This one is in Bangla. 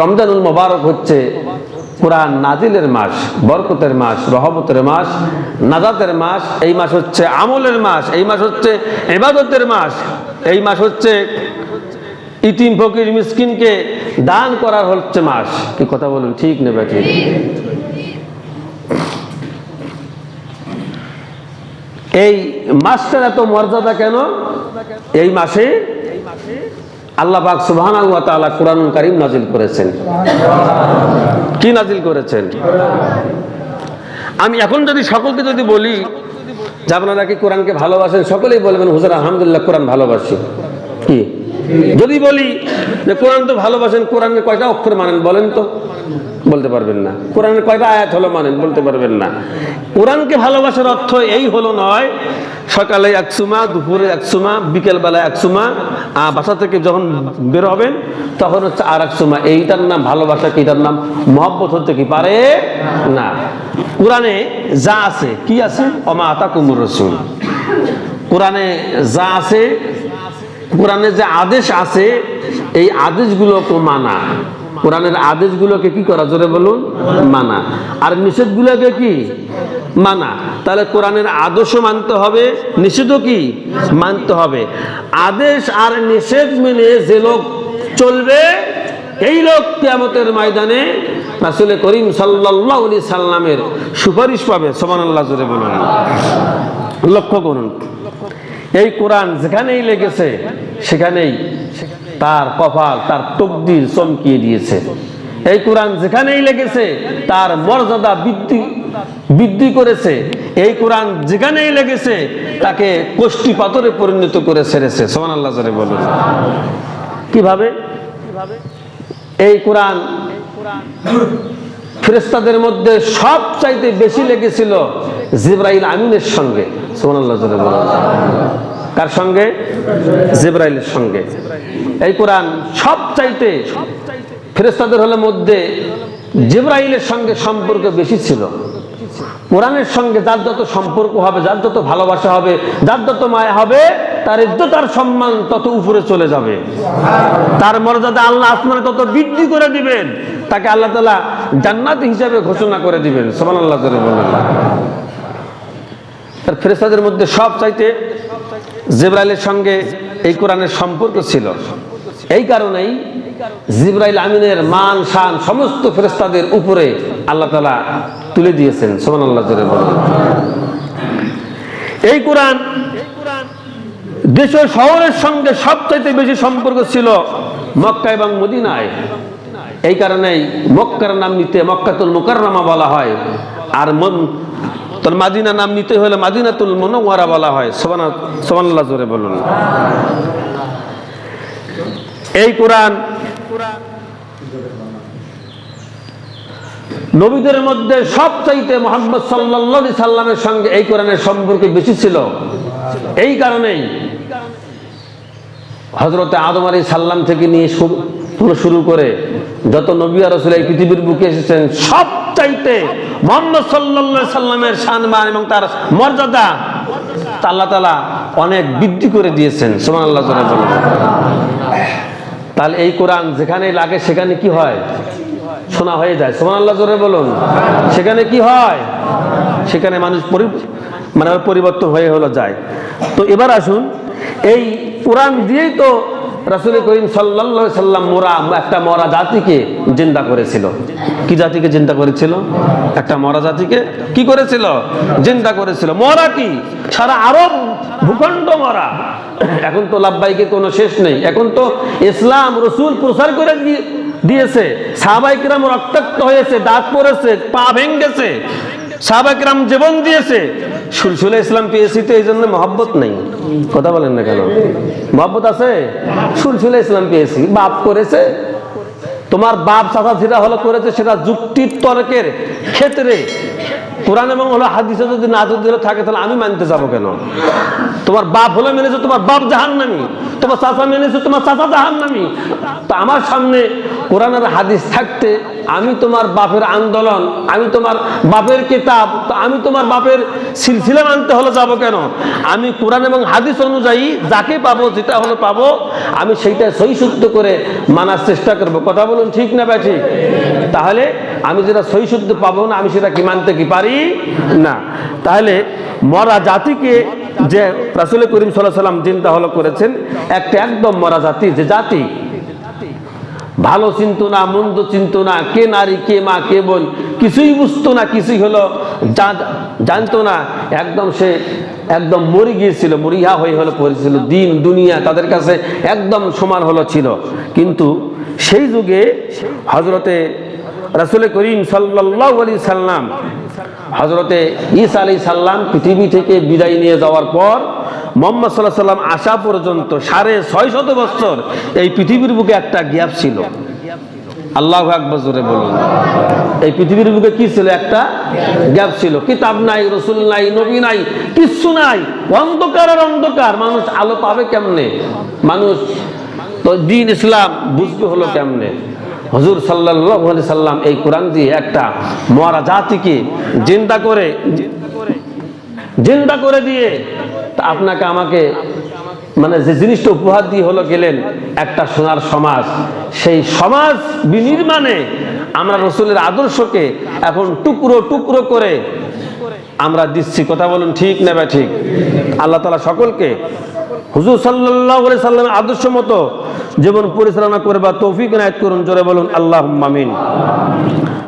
রমজানুল মোবারক হচ্ছে কোরআন নাজিলের মাস, বরকতের মাস, রহমতের মাস, নাজাতের মাস, এই মাস হচ্ছে আমলের মাস, এই মাস হচ্ছে এবাদতের মাস, এই মাস হচ্ছে ইতিম ফকির মিসকিনকে দান করার হচ্ছে মাস। কি কথা বলুন, ঠিক নেবে ঠিক এই মাসটার এত মর্যাদা কেন? এই মাসে আল্লাহ পাক সুবহানাহু ওয়া তাআলা কোরআন কারীম নাজিল করেছেন। কি নাজিল করেছেন? আমি এখন যদি সকলকে যদি বলি যে আপনারা কি কোরআনকে ভালোবাসেন, সকলেই বলবেন, হুজুর, আলহামদুলিল্লাহ, কোরআন ভালোবাসি। কি? যদি বলি যে কোরআন তো ভালোবাসেন কোরআনের কয়টা অক্ষর মানেন বলেন তো? বলতে পারবেন না। কোরআনের কয়টা আয়াত হলো মানেন বলতে পারবেন না। কোরআনকে ভালোবাসার অর্থ এই হলো নয় সকালে এক সুমা দুপুরে এক সুমা বিকেলবেলা এক সুমা আহ, বাসা থেকে যখন বের হবেন তখন হচ্ছে আর এক সুমা। এইটার নাম ভালোবাসা কি? এটার নাম মহব্বত হতে কি পারে? না। কোরআনে যা আছে কি আছে? অমা আতা কুমুর রসুল। কোরআনে যা আছে কোরআনে যে আদেশ আছে, এই আদেশগুলোকে মানা। কোরআনের আদেশগুলোকে কি করা? জোরে বলুন, মানা। আর নিষেধগুলোকে কি? মানা। তাহলে কোরআনের আদর্শ মানতে হবে, নিষেধও কি? মানতে হবে। আদেশ আর নিষেধ মেনে যে লোক চলবে, এই লোক কিয়ামতের ময়দানে রাসুল করিম সাল্লাহ সাল্লামের সুপারিশ পাবে। সমান আল্লাহ জোরে বলুন। লক্ষ্য করুন। এই কোরআন যেখানেই লেগেছে সেখানেই তার কপাল, তার তকদির চমকিয়ে দিয়েছে। এই কোরআন যেখানেই লেগেছে, তার মর্যাদা বৃদ্ধি বৃদ্ধি করেছে। এই কোরআন যেখানেই লেগেছে, তাকে কোষ্টি পাথরে পরিণত করে ছেড়েছে। সোমান আল্লাহ বলুন। কীভাবে? এই কোরআন ফেরেস্তাদের মধ্যে সব চাইতে বেশি লেগেছিল জিব্রাইল আমিনের সঙ্গে। সুবহানাল্লাহ, জোরে বলুন। কার সঙ্গে? জেব্রাইলের সঙ্গে। এই কোরআন সব চাইতে ফেরেস্তাদের হলে মধ্যে জেব্রাইলের সঙ্গে সম্পর্ক বেশি ছিল। কোরআনের সঙ্গে যার যত সম্পর্ক হবে, যার যত ভালোবাসা হবে, যার যত মায়া হবে, তার ইজ্জত তার সম্মান তত উপরে চলে যাবে। তার মর্যাদা আল্লাহ আসমানে তত বৃদ্ধি করে দিবেন। তাকে আল্লাহ তালা জান্নাত হিসাবে ঘোষণা করে দিবেন। সমান আল্লাহ করে বলেন। তার ফেরেস্তাদের মধ্যে সব চাইতে জিব্রাইলের সঙ্গে এই কোরআনের সম্পর্ক ছিল। এই কারণেই জিব্রাইল আমিনের মান, শান সমস্ত ফেরেস্তাদের উপরে আল্লাহ তালা তুলে দিয়েছেন। সোমান আল্লাহ এই কোরআন দেশ শহরের সঙ্গে সবচাইতে বেশি সম্পর্ক ছিল মক্কা এবং মদিনায়। এই কারণেই মক্কার নাম নিতে মক্কাতুল মুকাররমা বলা হয়। আর মন তোর মাদিনা নাম নিতে হলে মাদিনাতুল মনোয়ারা বলা হয়। সোবানা সোবানাল্লাহ জোরে বলুন। এই কোরআন নবীদের মধ্যে সবচাইতে মোহাম্মদ সাল্লাহ সাল্লামের সঙ্গে এই কোরআনের সম্পর্ক বেশি ছিল। এই কারণেই হজরতে আদম আলী সাল্লাম থেকে নিয়ে শুরু করে যত নবী আর এই পৃথিবীর বুকে এসেছেন, সব চাইতে মোহাম্মদ সাল্লাহ সাল্লামের সম্মান এবং তার মর্যাদা আল্লাহ তালা অনেক বৃদ্ধি করে দিয়েছেন সোমান আল্লাহ তাহলে এই কোরআন যেখানে লাগে সেখানে কি হয়? শোনা হয়ে যায় সোমান আল্লাহ জোরে বলুন। সেখানে কি হয়? সেখানে মানুষ মানে পরিবর্তন হয়ে হলো যায়। তো এবার আসুন, এই কোরআন দিয়েই তো রাসুল করিম সাল্লাহ সাল্লাম মোরা, একটা মরা জাতিকে জিন্দা করেছিল। কি জাতিকে জিন্দা করেছিল? একটা মরা জাতিকে কি করেছিল? জিন্দা করেছিল। মরা কি? সারা আরব ভূখণ্ড মরা। এখন তো লাভবাইকে কোনো শেষ নেই। এখন তো ইসলাম, রসুল প্রসার করে দিয়ে, দিয়েছে। সাহাবাইকরাম রক্তাক্ত হয়েছে, দাঁত পড়েছে পা ভেঙ্গেছে সাহাবাইকরাম জীবন দিয়েছে। সুলসুলে ইসলাম পেয়েছি তো এই জন্য মহব্বত নেই। কথা বলেন না কেন? মহব্বত আছে? সুলসুলে ইসলাম পেয়েছি। বাপ করেছে। তোমার বাপ চাচা যেটা হলো করেছে সেটা যুক্তির তর্কের ক্ষেত্রে। কোরআন এবং হলো হাদিসে যদি না যদি থাকে, তাহলে আমি মানতে যাব কেন? তোমার বাপ হলে মেনেছে তোমার বাপ জাহান নামি তোমার চাচা মেনেছে তোমার চাচা জাহান নামি তো আমার সামনে কোরআন আর হাদিস থাকতে আমি তোমার বাপের আন্দোলন, আমি তোমার বাপের কিতাব, তো আমি তোমার বাপের সিলসিলা মানতে হলে যাব কেন? আমি কোরআন এবং হাদিস অনুযায়ী যাকে পাবো, যেটা হলো পাবো, আমি সেইটা সই শুদ্ধ করে মানার চেষ্টা করব। কথা বলুন ঠিক না বা ঠিক? তাহলে আমি যেটা সই শুদ্ধ পাবো না, আমি সেটা কি মানতে কি পারি? না। তাহলে মরা জাতিকে যে রাসুল করিম সাল্লাহ সাল্লাম চিন্তা হলো করেছেন, একটা একদম মরা জাতি, যে জাতি ভালো চিনতো না, মন্দ চিনতো না, কে নারী, কে মা, কে বোন, কিছুই বুঝতো না, কিছুই হলো জানতো না, একদম সে একদম মরে গিয়েছিল মরিহা হয়ে হলো পড়েছিল, দিন, দুনিয়া তাদের কাছে একদম সমান হলো ছিল। কিন্তু সেই যুগে হজরতে রাসুল করিম সাল্লাহ আলি সাল্লাম হজরতে ঈসা আলী সাল্লাম পৃথিবী থেকে বিদায় নিয়ে যাওয়ার পর মোহাম্মদ সাল্লাহ সাল্লাম আসা পর্যন্ত সাড়ে ছয় শত বছর এই পৃথিবীর বুকে একটা গ্যাপ ছিল। আল্লাহ একবার জোরে বলুন। এই পৃথিবীর বুকে কি ছিল? একটা গ্যাপ ছিল। কিতাব নাই, রসুল নাই, নবী নাই, কিচ্ছু নাই। অন্ধকার আর অন্ধকার। মানুষ আলো পাবে কেমনে? মানুষ তো দিন ইসলাম বুঝবে হলো কেমনে? হজুর সাল্লাহ সাল্লাম এই কোরআন দিয়ে একটা মরা জাতিকে জিন্দা করে জিন্দা করে দিয়ে আপনাকে আমাকে মানে যে জিনিসটা উপহার দিয়ে হলো গেলেন একটা সোনার সমাজ। সেই সমাজ বিনির্মাণে আমরা রসুলের আদর্শকে এখন টুকরো টুকরো করে আমরা দিচ্ছি। কথা বলুন ঠিক না ঠিক? আল্লাহ তালা সকলকে হুজুর সাল্লাহ সাল্লামের আদর্শ মতো জীবন পরিচালনা করে বা তৌফিক নায়ত করুন। জোরে বলুন আল্লাহ মামিন